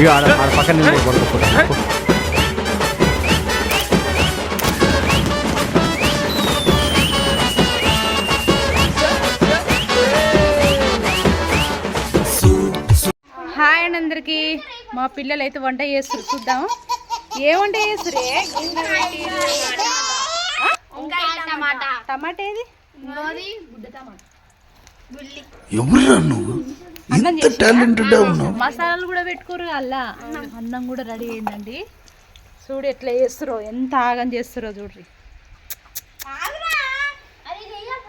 ఇక ఆడ ఆడ పక్కన నిలబడి పడుకోపోతా. హాయ్ అండి అందరికి. మా పిల్లలు అయితే వంట చేస్తారు చూద్దాం. ఏ? వంట చేస్తారు టమాటా. ఏది? ఎవరురా నువ్వు? అన్నం ఇంత టాలెంటెడ్ ఉన్నావు. మసాలాలు కూడా పెట్టుకోరు అలా అన్నం కూడా రెడీ అయిందండి. చూడు ఎట్లా చేస్తారో ఎంత ఆగం చేస్తారో చూడ్రి.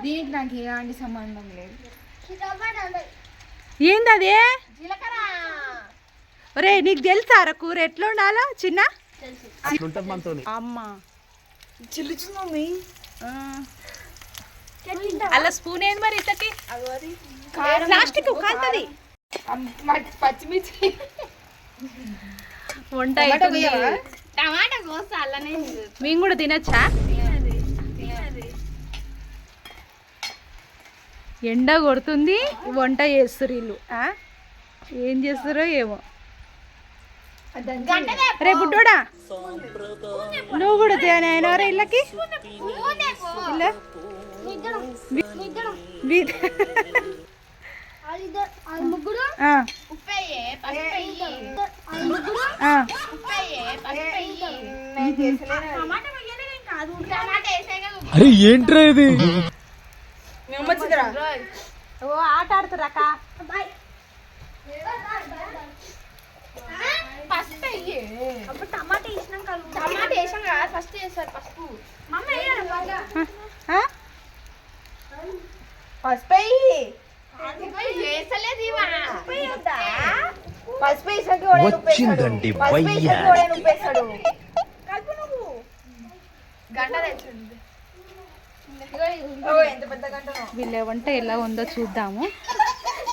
దీనికి నాకు ఎలాంటి సంబంధం లేదు. ఏంది అదే? ఒరే నీకు తెలుసారా కూర ఎట్లా ఉండాలో చిన్న? అమ్మ. ఆ. అలా స్పూన్ ఏంది మరి ఇంతకి? ప్లాస్టిక్ కాలుతుంది. పచ్చిమిర్చి. వంట. టమాటా కోస్తా అలానే మేము కూడా తినచ్చా? ఎండ కొడుతుంది వంట చేస్తారు వీళ్ళు ఆ? ఏం చేస్తారో ఏమో. రే బుడ్డోడా. నువ్వు కూడా తేనైనా ఇళ్ళకి? ఇల్ల? వీ- ముగ్గురు ఆ, ఉప్పయ్యే పసుపయ్యి ఆ. ఉప్పయ్యే పసుపయ్యి టమాటా వేయలేదేం కాదు టమాటా వేసాక అరే ఏంట్రా ఇది ఓ ఆట ఆడుతురాక పసుపు టమాటా వేసినాక టమాటా వేసాం కదా ఫస్ట్ వేస్తారు పసుపు పెద్ద గంటనో. వీళ్ళ వంట ఎలా ఉందో చూద్దాము.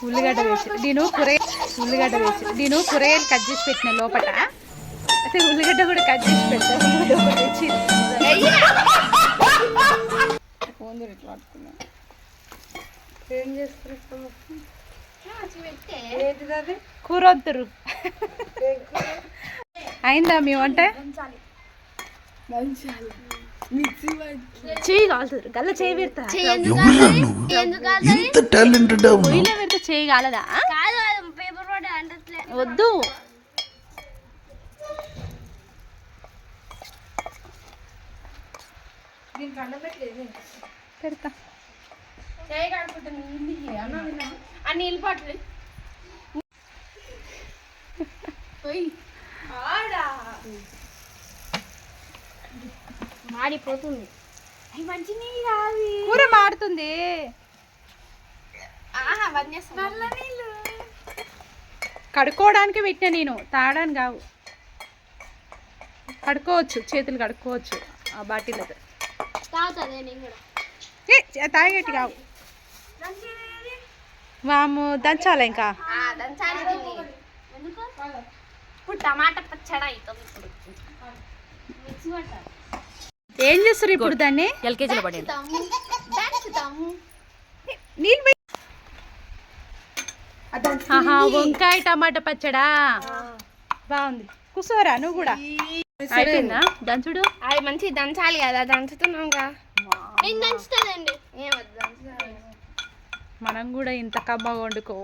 ఉల్లిగడ్డ వేసి నేను కూర ఉల్లిగడ్డ వేసి నేను కూరగాయలు కట్ చేసి పెట్టిన లోపల అయితే ఉల్లిగడ్డ కూడా కట్ చేసి పెట్టాను లోపల తెచ్చి ఏం చేస్తారు ఏంటిది అది? కూర? వద్దురు అయిందా మీ వంట? చేయి కాలుతుంది. గల్ల చేయి పెడతా. టాలెంటెడ్ పొయ్యిలో పెడితే చేయి కాలదా? వద్దు. పెడతా చేయి కడుపుతా నీళ్ళు అన్న విన్నా ఆ నీళ్ళు పట్టు మాడిపోతుంది అవి మంచి నీళ్ళు కాదు కూర మాడుతుంది. ఆహా అవన్నీ నల్ల నీళ్ళు. కడుక్కోవడానికి పెట్టిన నేను తాగడానికి కావు. కడుక్కోవచ్చు చేతులు కడుక్కోవచ్చు ఆ చే- తాగేటి కావు. వాము దంచాలి ఇంకా? దంచాలి దీన్ని. ఎందుకు? ఇప్పుడు టమాటా పచ్చడి అవుతుంది ఇప్పుడు. మిక్సీ పట్టాలి ఏం చేస్తారు ఇప్పుడు దాన్ని? ఎల్కేజీలో నీళ్ళు ఆహా వంకాయ టమాటా పచ్చడా? బాగుంది. కూర్చోరా నువ్వు కూడా? అయిపోయిందా? దంచుడు. అది మంచి దంచాలి కదా దంచుతున్నాంగా నేను మనం కూడా ఇంత కమ్మగా వండుకో.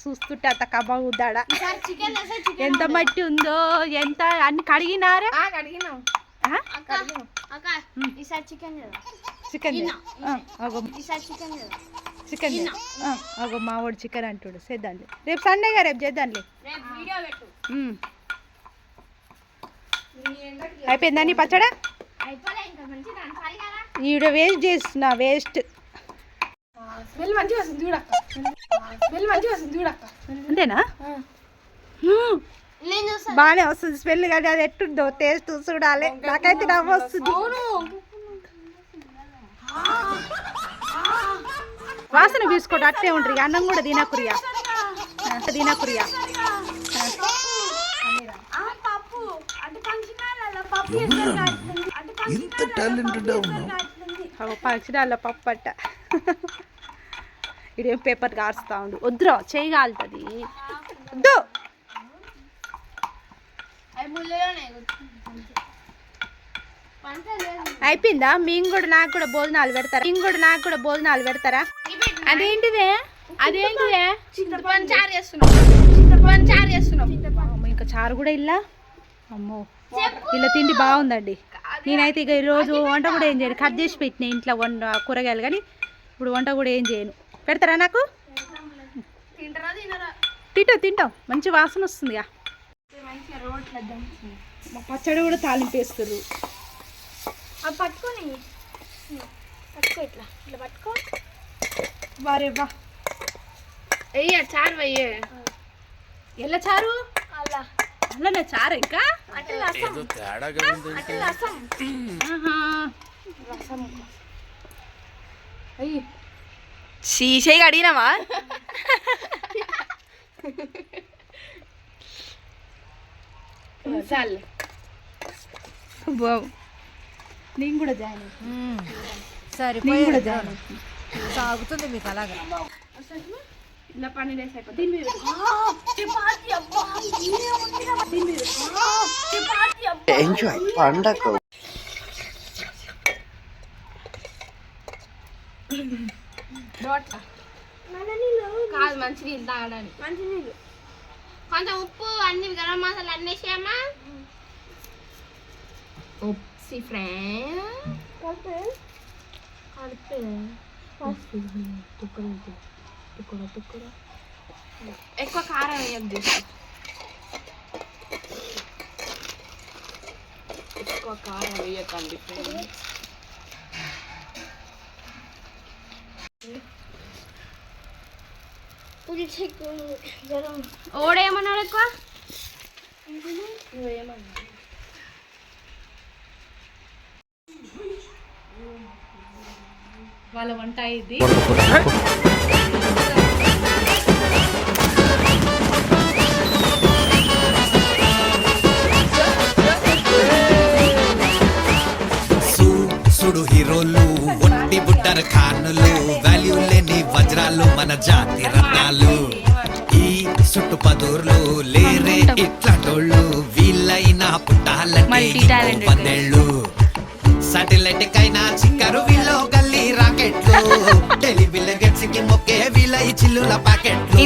చూస్తుంటే అంత వేస్తే చికెన్ ఎంత మట్టి ఉందో ఎంత అన్ని కడిగినారా? చికెన్ చికెన్ అగో. మావాడు చికెన్ అంటుడు. చేద్దాంలే. రేపు సండేగా రేపు చేద్దాంలే. అయిపోయిందా నీ పచ్చడా? ఈడ వేస్ట్ చేస్తున్నా వేస్ట్ స్మెల్ మంచిగా వస్తుంది చూడక్క. స్మెల్ మంచిగా వస్తుంది చూడక్క. అంతేనా? బాగానే వస్తుంది స్మెల్ కానీ అది ఎట్టుందో టేస్ట్ చూడాలి. నాకైతే నవ్వు వస్తుంది. వాసన తీసుకోండి అట్టే ఉంటుంది అన్నం కూడా తినకురియా. తినకురియా. పప్పు. అంటే ఫంక్షన్ పప్పు ఎవరురా ఇదేం పేపర్ కారుస్తా ఉండు. వద్దురా చేయి కాలుతుంది వద్దు. అయిపోయిందా? మేము కూడా నాకు కూడా భోజనాలు పెడతారా? మేము కూడా నాకు కూడా భోజనాలు పెడతారా? అదేంటిదే? అదేంటిదే? చింతపండు చారు చేస్తున్నాం. చింతపండు చారు చేస్తున్నాం. అమ్మో, ఇంకా చారు కూడా ఇల్లా? అమ్మో ఇలా తిండి బాగుందండి. నేనైతే ఇక ఈరోజు వంట కూడా ఏం చేయను. కట్ చేసి పెట్టిన ఇంట్లో వంట కూరగాయలు కానీ ఇప్పుడు వంట కూడా ఏం చేయను. పెడతారా నాకు? తింటారా తినరా? తింటాం తింటాం. మంచి వాసన వస్తుందిగా. దంచి మా పచ్చడి కూడా తాలింపు వేస్తారు అవి పట్టుకొని పట్టుకో ఇట్లా. ఇట్లా పట్టుకో. వారే చారు ఎల్ల చారు? అలా. అల్లనే చారు ఇంకా? అంటే రసం. అంటే రసం. ఆహా. శీషయ్య అడిగినావా చాలు బావు నేను కూడా జాయిన్ సరే నేను కూడా జాయిన్. సాగుతుంది మీకు అలాగా ఇలా పన్నెండు వేసి అయిపోతుంది ఎంజాయ్ పండగ కాదు మంచి నీళ్ళు తాగడానికి. మంచి నీళ్ళు. కొంచెం ఉప్పు అన్ని గరం మసాలా అన్ని వేసామా కలిపే. ఎక్కువ కారం వేయద్దు. ఎక్కువ కారం వేయకండి friends. ఓడేమన్నాడు ఎక్కువ వాళ్ళ వంట ఇది హీరోలు ఒట్టి బుట్టర్ ఖానులు వాల్యూ లేని వజ్రాలు మన జాతి ఇట్లాంటోళ్ళు వీళ్ళైనా పుట్టాలంటే పదేళ్ళు సాటిలైట్ కైనా చిక్కరు వీళ్ళు గల్లీ రాకెట్లు. టెలివిజన్కి మొక్కే వీళ్ళ చిల్లుల ప్యాకెట్లు.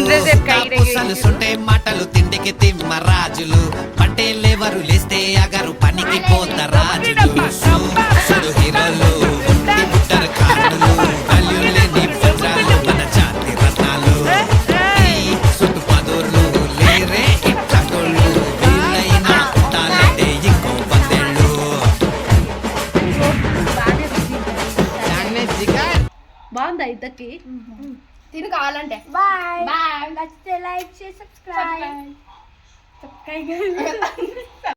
పూసలు సుంటే మాటలు తిండికి తిమ్మ రాజులు. పట్టేలేవరు లేస్తే అగరు పనికి పోత రాజులు. ఇద్దరికి తిని కావాలంటే. బాయ్. బాయ్. నచ్చితే లైక్ చేసి సబ్స్క్రైబ్.